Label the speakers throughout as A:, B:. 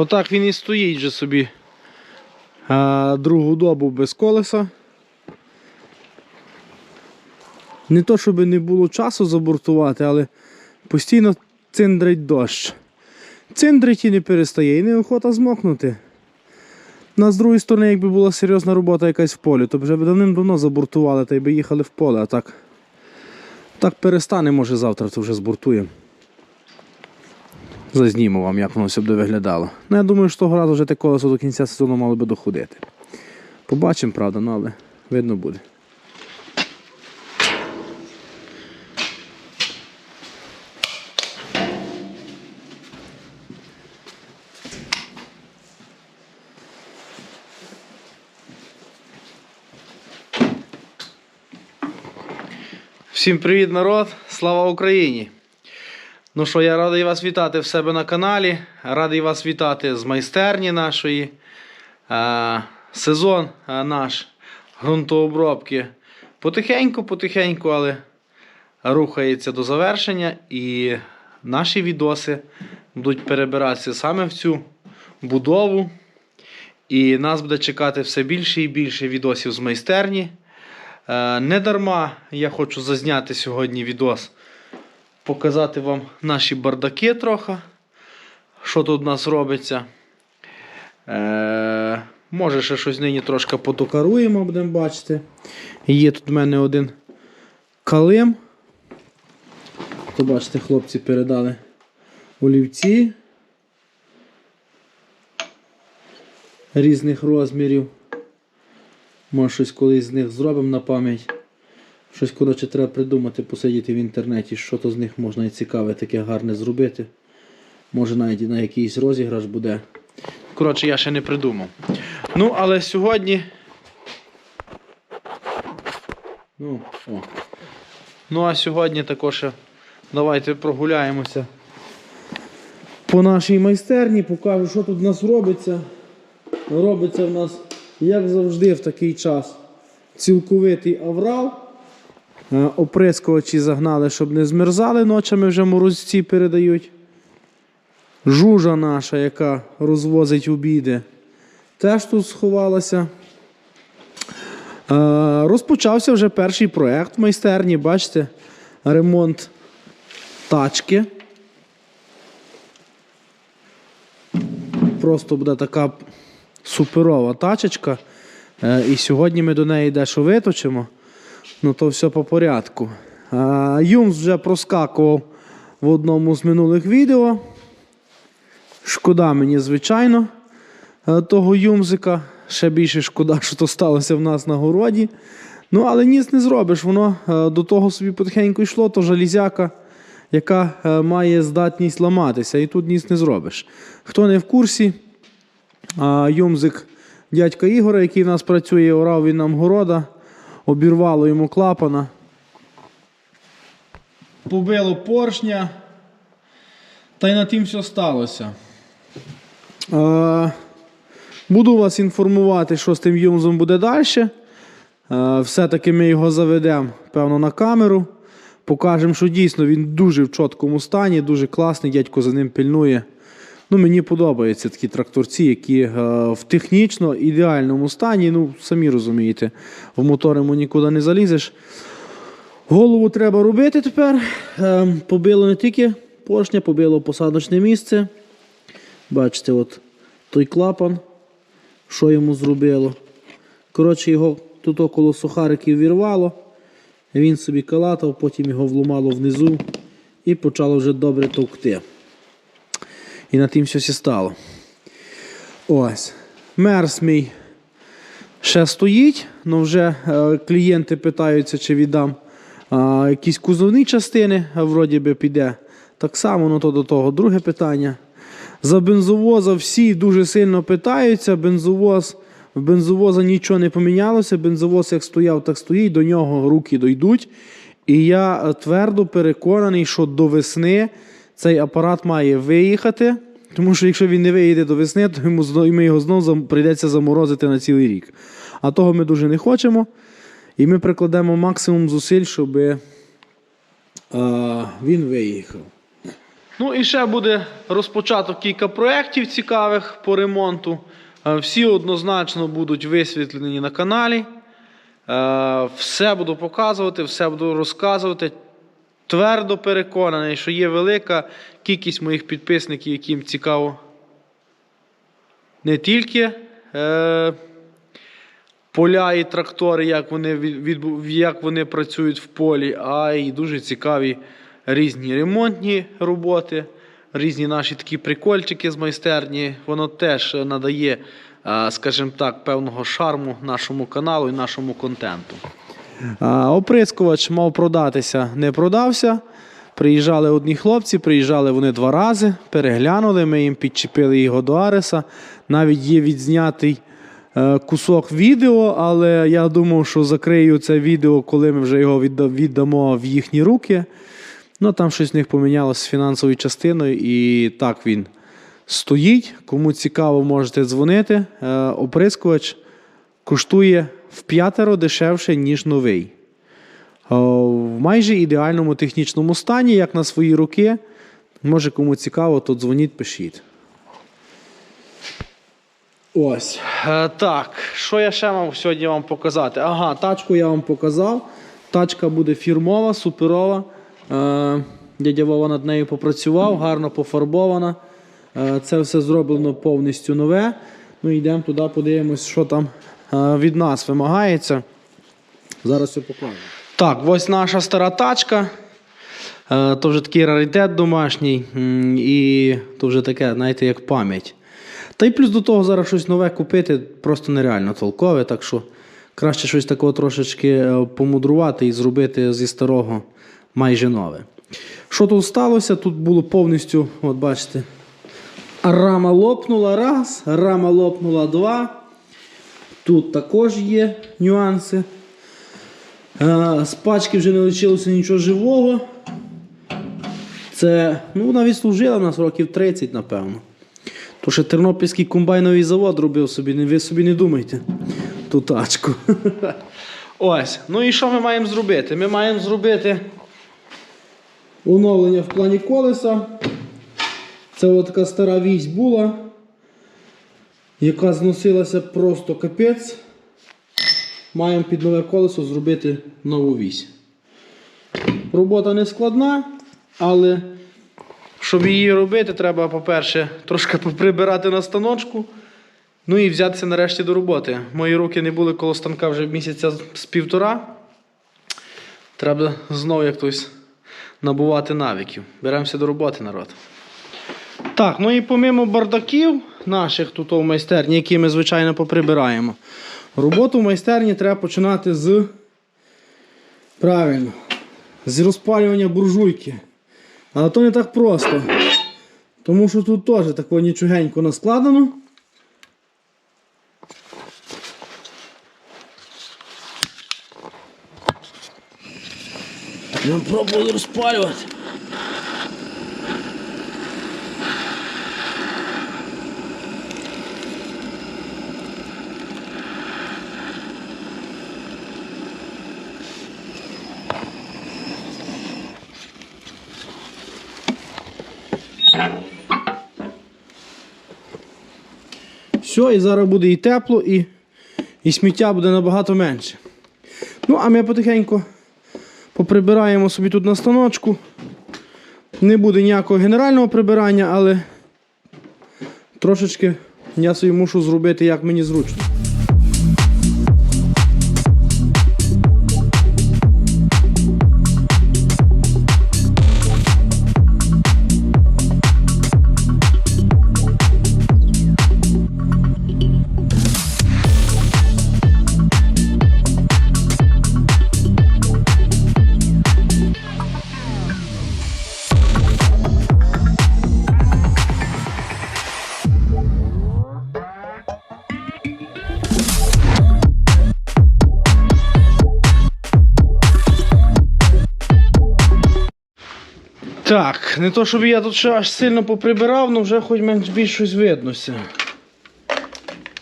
A: Отак він і стоїть вже собі а, другу добу без колеса. Не то, щоб не було часу забортувати, але постійно циндрить дощ. Циндрить і не перестає, і неохота змокнути. На з другої сторони, якби була серйозна робота якась в полі, то вже б давним-давно забортували та й би їхали в поле, а так. Так перестане, може завтра, то вже збортуємо. Зазніму вам, як воно все буде виглядало. Ну, я думаю, що того разу вже те колесо до кінця сезону мало би доходити. Побачимо, правда, ну але видно буде. Всім привіт, народ! Слава Україні! Ну що, я радий вас вітати в себе на каналі. Радий вас вітати з майстерні нашої. Сезон наш ґрунтообробки потихеньку, потихеньку, але рухається до завершення. І наші відоси будуть перебиратися саме в цю будову. І нас буде чекати все більше і більше відосів з майстерні. Е, Не дарма я хочу зазняти сьогодні відос, показати вам наші бардаки трохи, що тут у нас робиться. Е, може, ще щось нині трошки потокаруємо, будемо бачити. Є тут в мене один калим. То бачите, хлопці передали олівці різних розмірів. Може щось колись з них зробимо на пам'ять. Щось коротше треба придумати, посидіти в інтернеті, що то з них можна і цікаве, таке гарне зробити. Може навіть на якийсь розіграш буде. Коротше, я ще не придумав. Ну, але сьогодні. Ну, о. ну а сьогодні також давайте прогуляємося по нашій майстерні, покажу, що тут в нас робиться. Робиться в нас, як завжди, в такий час цілковитий аврал. Е, Оприскувачі загнали, щоб не змерзали ночами, вже морозці передають. Жужа наша, яка розвозить обіди, теж тут сховалася. Е, Розпочався вже перший проєкт в майстерні, бачите, ремонт тачки. Просто буде така суперова тачечка. Е, І сьогодні ми до неї дещо виточимо. Ну то все по порядку. Юмс вже проскакував в одному з минулих відео. Шкода мені, звичайно, е, того юмзика. Ще більше шкода, що то сталося в нас на городі. Ну, але ніц не зробиш. Воно е, до того собі потихеньку йшло, то жалізяка, яка е, має здатність ламатися. І тут ніц не зробиш. Хто не в курсі, Юмзик дядька Ігора, який в нас працює, орав він нам города, обірвало йому клапана. Побило поршня. Та й на тим все сталося. Е, буду вас інформувати, що з тим юмзом буде далі. Е, все-таки ми його заведемо, певно, на камеру. Покажемо, що дійсно він дуже в чіткому стані, дуже класний, дядько за ним пильнує. Ну, мені подобаються такі тракторці, які е, в технічно ідеальному стані. Ну, самі розумієте, в мотор йому нікуди не залізеш. Голову треба робити тепер. Е, побило не тільки поршня, побило посадочне місце. Бачите, от той клапан, що йому зробило. Коротше, його тут около сухариків вірвало. Він собі калатав, потім його вломало внизу і почало вже добре товкти. І на тим щось і стало. Ось. Мерс мій ще стоїть, але вже е, клієнти питаються, чи віддам якісь кузовні частини, а вроді би піде. Так само, ну то до того друге питання. За бензовоза всі дуже сильно питаються. Бензовоз, в бензовоза нічого не помінялося. Бензовоз як стояв, так стоїть, до нього руки дойдуть. І я е, твердо переконаний, що до весни цей апарат має виїхати. Тому що якщо він не виїде до весни, то йому ми його знову прийдеться заморозити на цілий рік. А того ми дуже не хочемо. І ми прикладемо максимум зусиль, щоб е, він виїхав. Ну і ще буде розпочато кілька проєктів цікавих по ремонту. Е, Всі однозначно будуть висвітлені на каналі. Е, Все буду показувати, все буду розказувати. Твердо переконаний, що є велика кількість моїх підписників, яким цікаво не тільки е, поля і трактори, як вони, від, як вони працюють в полі, а й дуже цікаві різні ремонтні роботи, різні наші такі прикольчики з майстерні. Воно теж надає, е, скажімо так, певного шарму нашому каналу і нашому контенту. Оприскувач мав продатися, не продався. Приїжджали одні хлопці, приїжджали вони два рази, переглянули, ми їм підчепили його до Ареса. Навіть є відзнятий е, кусок відео, але я думав, що закрию це відео, коли ми вже його віддамо в їхні руки. Ну там щось в них помінялося з фінансовою частиною, і так він стоїть. Кому цікаво, можете дзвонити. Е, Оприскувач коштує в п'ятеро дешевше, ніж новий. В майже ідеальному технічному стані, як на свої руки. Може, кому цікаво, то дзвоніть, пишіть. Ось. Е, так, що я ще мав сьогодні вам показати? Ага, тачку я вам показав. Тачка буде фірмова, суперова. Е, дядя Вова над нею попрацював, гарно пофарбована. Е, це все зроблено повністю нове. Ну, йдемо туди, подивимось, що там від нас вимагається. Зараз все покажу. Так, ось наша стара тачка. Е, То вже такий раритет домашній, і то вже таке, знаєте, як пам'ять. Та й плюс до того зараз щось нове купити просто нереально толкове, так що краще щось такого трошечки е, помудрувати і зробити зі старого майже нове. Що тут сталося? Тут було повністю, от бачите, рама лопнула раз, рама лопнула два. Тут також є нюанси. Е, З пачки вже не лишилося нічого живого. Це, ну, вона відслужила нас років 30, напевно. То ще Тернопільський комбайновий завод робив собі, ви собі не думайте ту тачку. Ось. Ну і що ми маємо зробити? Ми маємо зробити оновлення в плані колеса. Це от така стара вісь була, яка зносилася просто капець. Маємо під нове колесо зробити нову вісь. Робота не складна, але щоб її робити, треба, по-перше, трошки поприбирати на станочку. Ну і взятися нарешті до роботи. Мої руки не були коло станка вже місяця з півтора. Треба знову як хтось набувати навиків. Беремося до роботи, народ. Так, ну і помимо бардаків наших тут у майстерні, які ми, звичайно, поприбираємо. Роботу в майстерні треба починати з. Правильно. З розпалювання буржуйки. Але то не так просто. Тому що тут теж такого нічогенько наскладено. Ми пробували розпалювати. Все, і зараз буде і тепло, і, і сміття буде набагато менше. Ну, а ми потихеньку поприбираємо собі тут на станочку. Не буде ніякого генерального прибирання, але трошечки я собі мушу зробити, як мені зручно. Так, не то, щоб я тут ще аж сильно поприбирав, але вже хоч менш більш щось виднося.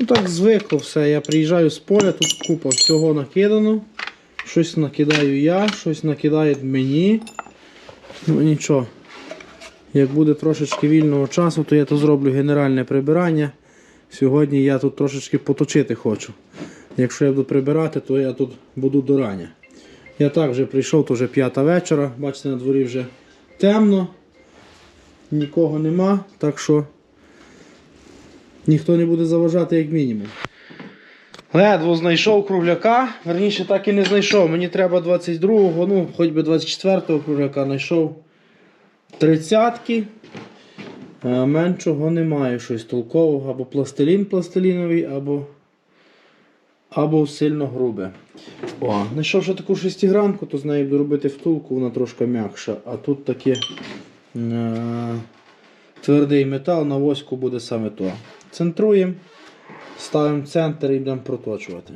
A: Ну так звикло все. Я приїжджаю з поля, тут купа всього накидано. Щось накидаю я, щось накидають мені. Ну нічого. Як буде трошечки вільного часу, то я то зроблю генеральне прибирання. Сьогодні я тут трошечки поточити хочу. Якщо я буду прибирати, то я тут буду до рання. Я так вже прийшов, то вже п'ята вечора. Бачите, на дворі вже темно, нікого нема, так що ніхто не буде заважати як мінімум. Ледво знайшов кругляка, верніше так і не знайшов. Мені треба 22-го, ну, хоч би 24-го кругляка знайшов. Тридцятки. Е, Меншого немає щось толкового. Або пластилін пластиліновий, або або сильно грубе. О, знайшов ще таку шестигранку, то з нею буду робити втулку, вона трошки м'якша. А тут таке е, твердий метал, на воську буде саме то. Центруємо, ставимо центр і будемо проточувати.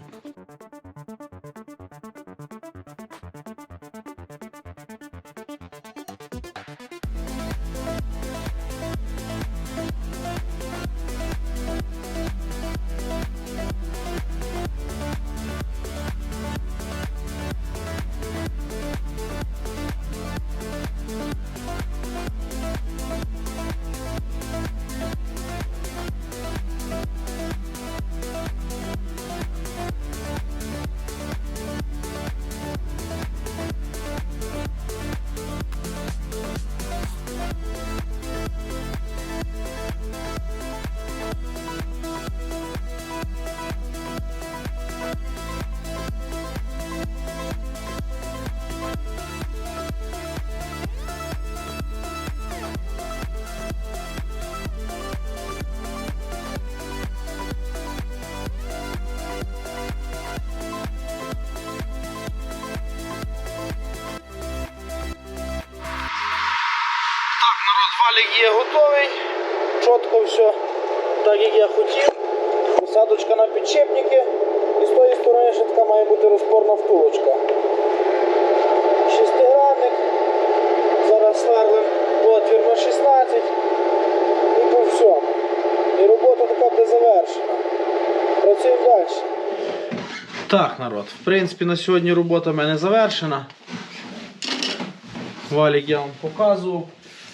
A: Я хотів. Посадочка на підчепники. І з тої сторони ще має бути розпорна втулочка. Шестигранник. Зараз сверлим отвір на 16. І по всьому. І робота така буде завершена. Працюємо далі. Так, народ, в принципі, на сьогодні робота в мене завершена. Валік я вам показував.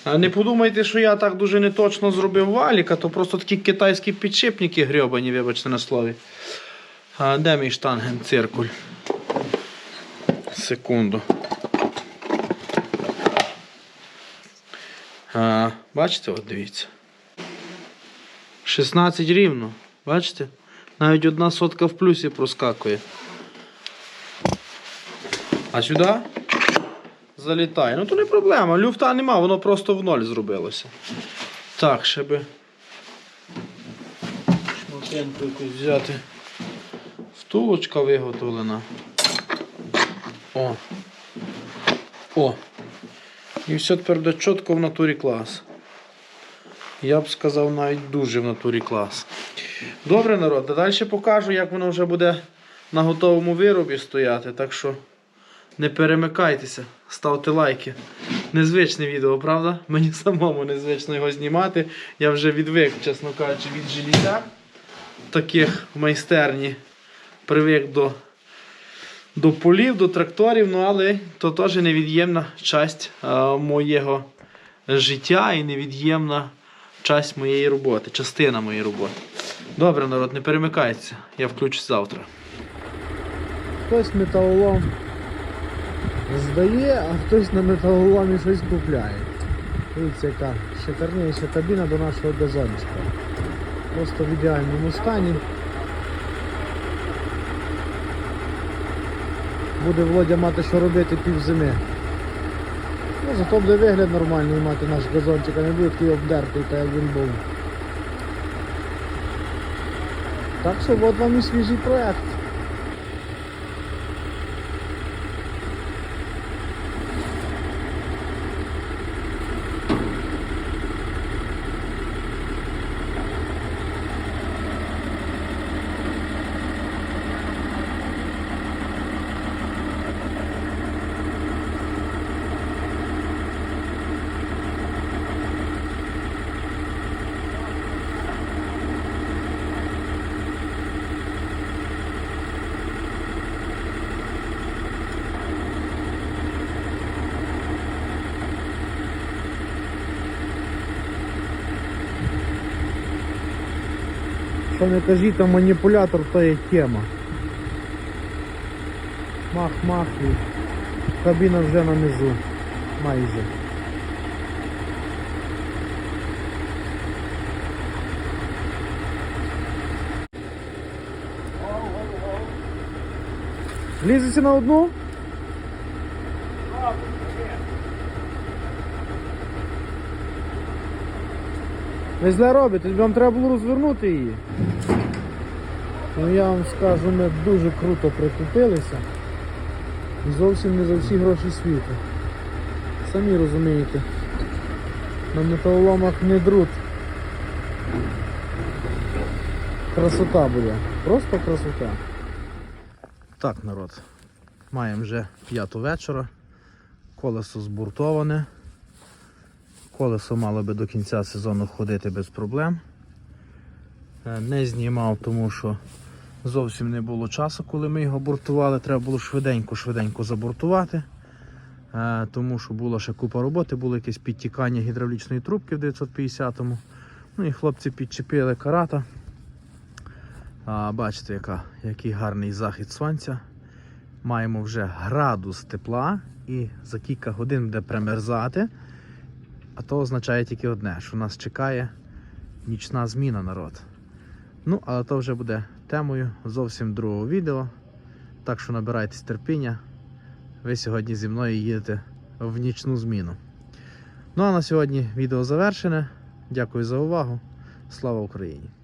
A: Не подумайте, що я так дуже неточно зробив валіка, то просто такі китайські підшипники грьобані, вибачте на слові. А де мій штанген циркуль? Секунду. А, бачите, от дивіться. 16 рівно. Бачите? Навіть одна сотка в плюсі проскакує. А сюди? Залітає. Ну то не проблема. Люфта нема, воно просто в ноль зробилося. Так, ще би шматинку якусь взяти. Втулочка виготовлена. О. О. І все тепер буде чітко в натурі клас. Я б сказав навіть дуже в натурі клас. Добре, народ, а далі покажу, як воно вже буде на готовому виробі стояти. Так що не перемикайтеся, ставте лайки. Незвичне відео, правда? Мені самому незвично його знімати. Я вже відвик, чесно кажучи, від желізя таких майстерні. Привик до, до полів, до тракторів, ну але то теж невід'ємна часть а, моєго життя і невід'ємна часть моєї роботи, частина моєї роботи. Добре, народ, не перемикайтеся. Я включусь завтра. Хтось металолом здає, а хтось на металоломі щось купляє. Дивіться, яка шикарніша кабіна до нашого газончика. Просто в ідеальному стані. Буде Володя мати що робити пів зими. Ну, зато буде вигляд нормальний мати наш газончик, а не буде такий обдертий, та як він був. Так що от вам і свіжий проєкт. То не кажіть, там маніпулятор, то є тема. Мах-мах кабіна вже на низу. Майже. Лізеться на одну? Ви зле робите, вам треба було розвернути її. Ну я вам скажу, ми дуже круто прикупилися. І зовсім не за всі гроші світу. Самі розумієте. На металоломах не друт. Красота буде. Просто красота. Так, народ. Маємо вже п'яту вечора. Колесо збуртоване. Колесо мало би до кінця сезону ходити без проблем. Е, Не знімав, тому що зовсім не було часу, коли ми його бортували. Треба було швиденько-швиденько забортувати. Е, Тому що була ще купа роботи, було якесь підтікання гідравлічної трубки в 950-му. Ну і хлопці підчепили карата. А, бачите, яка, який гарний захід сонця. Маємо вже градус тепла і за кілька годин буде примерзати. А то означає тільки одне, що нас чекає нічна зміна народ. Ну, але то вже буде темою зовсім другого відео. Так що набирайтесь терпіння. Ви сьогодні зі мною їдете в нічну зміну. Ну а на сьогодні відео завершене. Дякую за увагу. Слава Україні!